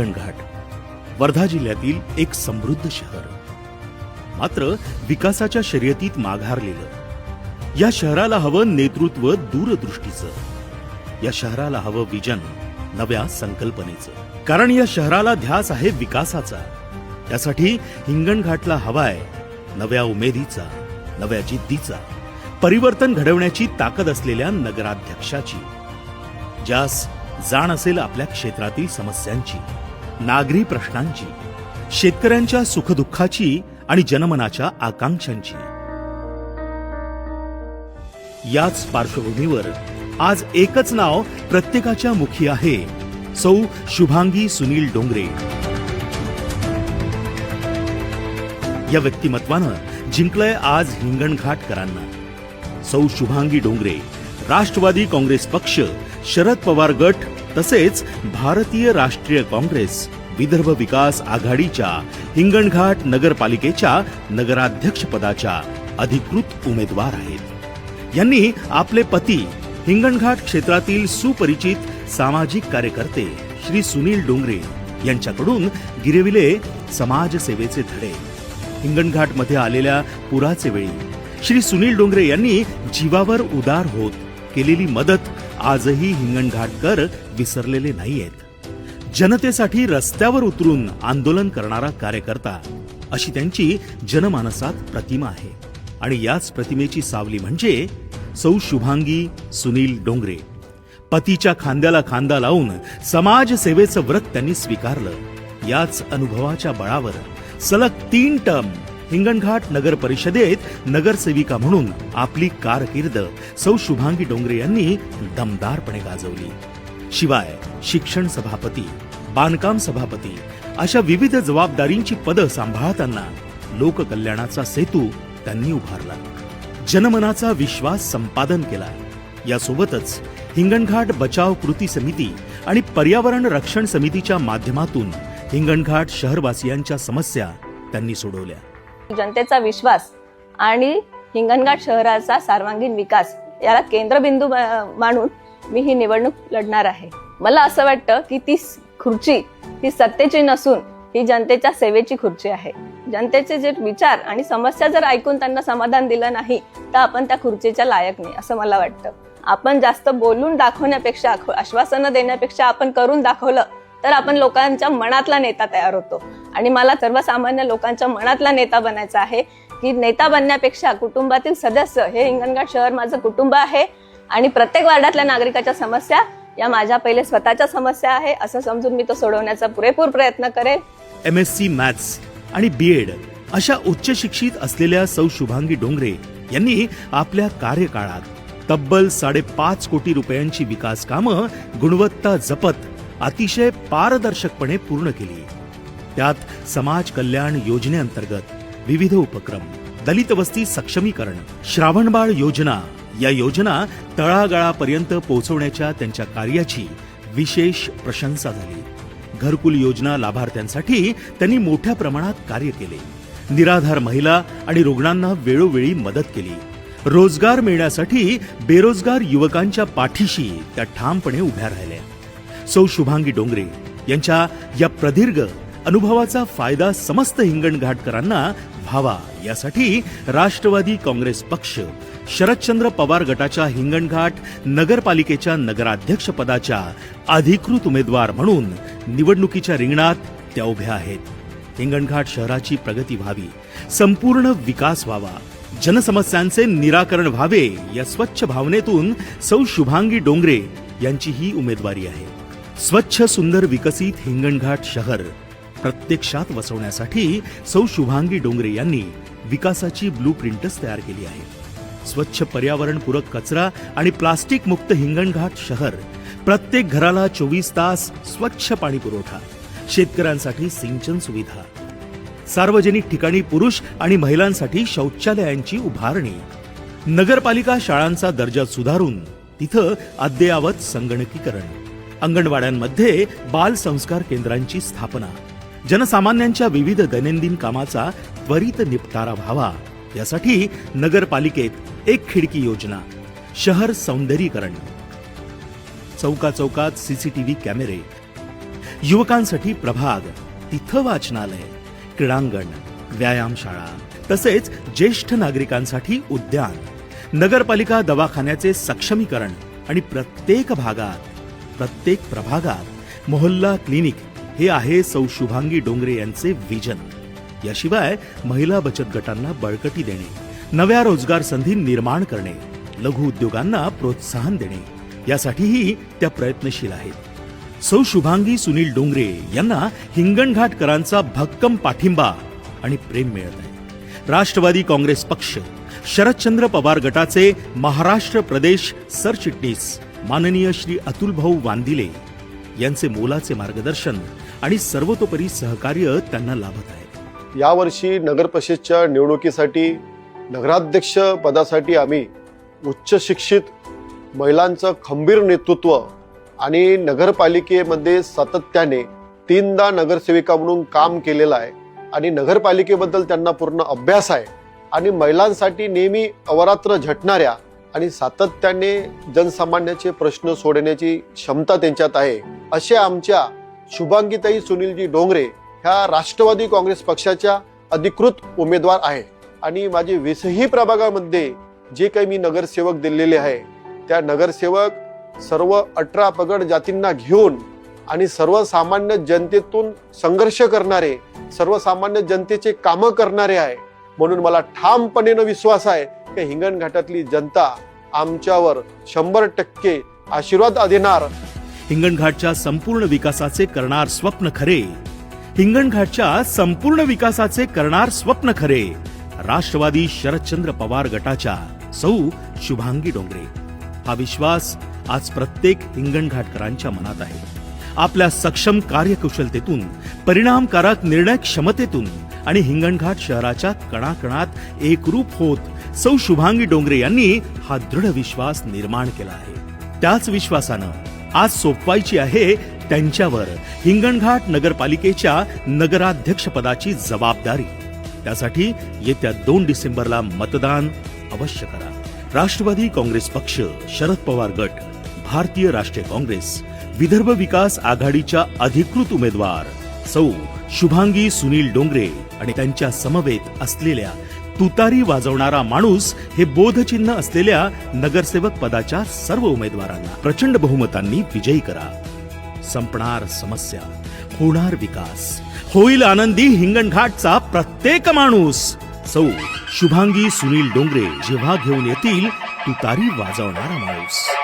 हिंगणघाट वर्धा जिल्ह्यातील एक समृद्ध शहर. मात्र विकासाच्या शर्यतीत माघारलेलं. या शहराला हवं नेतृत्व दूरदृष्टीचं. या शहराला हवं विजन नव्या संकल्पनेचं. कारण या शहराला ध्यास आहे विकासाचा. त्यासाठी हिंगणघाटला हवाय नव्या उमेदीचा नव्या जिद्दीचा. परिवर्तन घडवण्याची ताकद असलेल्या नगराध्यक्षाची. ज्यास जाण असेल आपल्या क्षेत्रातील समस्यांची. नागरी प्रश्नांची शेतकऱ्यांच्या सुखदुःखाची आणि जनमनाच्या आकांक्षांची. याच पार्श्वभूमीवर आज एकच नाव प्रत्येकाच्या मुखी आहे. सौ शुभांगी सुनील डोंगरे. या व्यक्तिमत्वानं जिंकलंय आज हिंगणघाटकरांना. सौ शुभांगी डोंगरे राष्ट्रवादी काँग्रेस पक्ष शरद पवार गट तसेच भारतीय राष्ट्रीय काँग्रेस विदर्भ विकास आघाडीच्या हिंगणघाट नगरपालिकेच्या नगराध्यक्षपदाच्या अधिकृत उमेदवार आहेत. यांनी आपले पती हिंगणघाट क्षेत्रातील सुपरिचित सामाजिक कार्यकर्ते श्री सुनील डोंगरे यांच्याकडून गिरविले समाजसेवेचे धडे. हिंगणघाटमध्ये आलेल्या पुराचे वेळी श्री सुनील डोंगरे यांनी जीवावर उदार होत केलेली मदत आजही हिंगणघाटकर विसरलेले नाहीयेत. जनतेसाठी रस्त्यावर उतरून आंदोलन करणारा कार्यकर्ता अशी त्यांची जनमानसात प्रतिमा आहे. आणि याच प्रतिमेची सावली म्हणजे सौ शुभांगी सुनील डोंगरे. पतीच्या खांद्याला खांदा लावून समाजसेवेचं व्रत त्यांनी स्वीकारलं. याच अनुभवाच्या बळावर सलग तीन टर्म हिंगणघाट नगर परिषदेत नगरसेविका म्हणून आपली कारकीर्द सौ शुभांगी डोंगरे यांनी दमदारपणे गाजवली. शिवाय शिक्षण सभापती बांधकाम सभापती अशा विविध जबाबदारींची पदं सांभाळताना लोककल्याणाचा सेतू त्यांनी उभारला. जनमनाचा विश्वास संपादन केला. यासोबतच हिंगणघाट बचाव कृती समिती आणि पर्यावरण रक्षण समितीच्या माध्यमातून हिंगणघाट शहरवासियांच्या समस्या त्यांनी सोडवल्या. जनतेचा विश्वास आणि हिंगणघाट शहराचा सर्वांगीण विकास याला केंद्रबिंदू मानून मी ही निवडणूक लढणार आहे. मला असं वाटतं की ती खुर्ची ही सत्तेची नसून ही जनतेच्या सेवेची खुर्ची आहे. जनतेचे जे विचार आणि समस्या जर ऐकून त्यांना समाधान दिलं नाही तर आपण त्या खुर्चीच्या लायक नाही असं मला वाटतं. आपण जास्त बोलून दाखवण्यापेक्षा आश्वासनं देण्यापेक्षा आपण करून दाखवलं तर आपण लोकांच्या मनातला नेता तयार होतो. आणि मला सर्वसामान्य लोकांच्या मनातला नेता बनायचा आहे. की नेता बनण्यापेक्षा कुटुंबातील सदस्य हे हिंगणघाट शहर माझं कुटुंब आहे. आणि प्रत्येक वार्डातल्या नागरिकाच्या समस्या या माझ्या पहिले स्वतःच्या समस्या आहे. असं समजून मी तो सोडवण्याचा पुरेपूर प्रयत्न करेन. एम एस सी मॅथ्स आणि बी एड अशा उच्च शिक्षित असलेल्या सौ शुभांगी डोंगरे यांनी आपल्या कार्यकाळात तब्बल साडेपाच कोटी रुपयांची विकास कामं गुणवत्ता जपत अतिशय पारदर्शकपणे पूर्ण केली. त्यात समाज कल्याण योजनेअंतर्गत विविध उपक्रम दलित वस्ती सक्षमीकरण श्रावणबाळ योजना या योजना तळागाळापर्यंत पोहोचवण्याच्या त्यांच्या कार्याची विशेष प्रशंसा झाली. घरकुल योजना लाभार्थ्यांसाठी त्यांनी मोठ्या प्रमाणात कार्य केले. निराधार महिला आणि रुग्णांना वेळोवेळी मदत केली. रोजगार मिळण्यासाठी बेरोजगार युवकांच्या पाठीशी त्या ठामपणे उभ्या राहिल्या. सौ शुभांगी डोंगरे यांच्या या प्रदीर्घ अनुभवाचा फायदा समस्त हिंगणघाटकरांना व्हावा. यासाठी राष्ट्रवादी काँग्रेस पक्ष शरदचंद्र पवार गटाच्या हिंगणघाट नगरपालिकेच्या नगराध्यक्षपदाच्या अधिकृत उमेदवार म्हणून निवडणुकीच्या रिंगणात त्या उभ्या आहेत. हिंगणघाट शहराची प्रगती व्हावी संपूर्ण विकास व्हावा जनसमस्यांचे निराकरण व्हावे या स्वच्छ भावनेतून सौ शुभांगी डोंगरे यांची ही उमेदवारी आहे. स्वच्छ सुंदर विकसित हिंगणघाट शहर प्रत्यक्षात वसवण्यासाठी सौ शुभांगी डोंगरे यांनी विकासाची ब्लू प्रिंटच तयार केली आहे. स्वच्छ पर्यावरणपूरक कचरा आणि प्लास्टिक मुक्त हिंगणघाट शहर प्रत्येक घराला चोवीस तास स्वच्छ पाणी पुरवठा शेतकऱ्यांसाठी सिंचन सुविधा सार्वजनिक ठिकाणी पुरुष आणि महिलांसाठी शौचालयांची उभारणी नगरपालिका शाळांचा दर्जा सुधारून तिथं अद्ययावत संगणकीकरण. अंगणवाड्यांमध्ये बाल संस्कार केंद्रांची स्थापना. जनसामान्यांच्या विविध दैनंदिन कामाचा त्वरित निपटारा व्हावा. यासाठी नगरपालिकेत एक खिडकी योजना. शहर सौंदर्यीकरण. चौका चौकात सीसीटीव्ही कॅमेरे. युवकांसाठी प्रभाग तिथं वाचनालय क्रीडांगण व्यायामशाळा तसेच ज्येष्ठ नागरिकांसाठी उद्यान. नगरपालिका दवाखान्याचे सक्षमीकरण आणि प्रत्येक भागात प्रत्येक प्रभागात मोहल्ला क्लिनिक हे आहे सौ शुभांगी डोंगरे यांचे विजन. याशिवाय महिला बचत गटांना बळकटी देणे नव्या रोजगार संधी निर्माण करणे लघु उद्योगांना प्रोत्साहन देणे यासाठीही त्या प्रयत्नशील आहेत. सौ शुभांगी सुनील डोंगरे यांना हिंगणघाटकरांचा भक्कम पाठिंबा आणि प्रेम मिळत आहे. राष्ट्रवादी काँग्रेस पक्ष शरदचंद्र पवार गटाचे महाराष्ट्र प्रदेश सरचिटणीस माननीय श्री अतुल भाऊ वांदिले यांचे मोलाचे मार्गदर्शन आणि सर्वतोपरी सहकार्य त्यांना लाभत आहे. यावर्षी नगर परिषदच्या निवडणुकीसाठी नगराध्यक्ष पदासाठी आम्ही उच्च शिक्षित महिलांचं खंबीर नेतृत्व आणि नगरपालिकेमध्ये सातत्याने तीनदा नगरसेविका म्हणून काम केलेलं आहे आणि नगरपालिकेबद्दल त्यांना पूर्ण अभ्यास आहे आणि महिलांसाठी नेहमी अवरात्र झटणाऱ्या आणि सातत्याने जनसामान्याचे प्रश्न सोडण्याची क्षमता त्यांच्यात आहे. असे आमच्या शुभांगीताई सुनीलजी डोंगरे ह्या राष्ट्रवादी काँग्रेस पक्षाच्या अधिकृत उमेदवार आहे आणि माझे वीसही प्रभागामध्ये जे काही मी नगरसेवक दिलेले आहे त्या नगरसेवक सर्व अठरा पगड जातींना घेऊन आणि सर्वसामान्य जनतेतून संघर्ष करणारे सर्वसामान्य जनतेचे कामं करणारे आहे. म्हणून मला ठामपणेनं विश्वास आहे. की हिंगणघाटातली जनता आमच्यावर शंभर टक्के आशीर्वाद देणार. हिंगणघाटच्या संपूर्ण विकासाचे करणार स्वप्न खरे. हिंगणघाटच्या संपूर्ण विकासाचे करणार स्वप्न खरे. राष्ट्रवादी शरदचंद्र पवार गटाच्या सौ शुभांगी डोंगरे. हा विश्वास आज प्रत्येक हिंगणघाटकरांच्या मनात आहे. आपल्या सक्षम कार्यकुशलतेतून परिणामकारक निर्णय क्षमतेतून आणि हिंगणघाट शहराच्या कणाकणात एकरूप होत सौ शुभांगी डोंगरे यांनी हा दृढ विश्वास निर्माण केला आहे. त्याच विश्वासानं आज सोपवायची आहे त्यांच्यावर हिंगणघाट नगरपालिकेच्या नगराध्यक्षपदाची जबाबदारी. त्यासाठी येत्या दोन डिसेंबरला मतदान अवश्य करा. राष्ट्रवादी काँग्रेस पक्ष शरद पवार गट भारतीय राष्ट्रीय काँग्रेस विदर्भ विकास आघाडीच्या अधिकृत उमेदवार सौ शुभांगी सुनील डोंगरे आणि त्यांच्या समवेत असलेल्या तुतारी वाजवणारा माणूस हे बोधचिन्ह असलेल्या नगरसेवक पदाच्या सर्व उमेदवारांना प्रचंड बहुमतांनी विजयी करा. संपणार समस्या होणार विकास. होईल आनंदी हिंगणघाटचा प्रत्येक माणूस. सौ शुभांगी सुनील डोंगरे जेव्हा घेऊन येतील तुतारी वाजवणारा माणूस.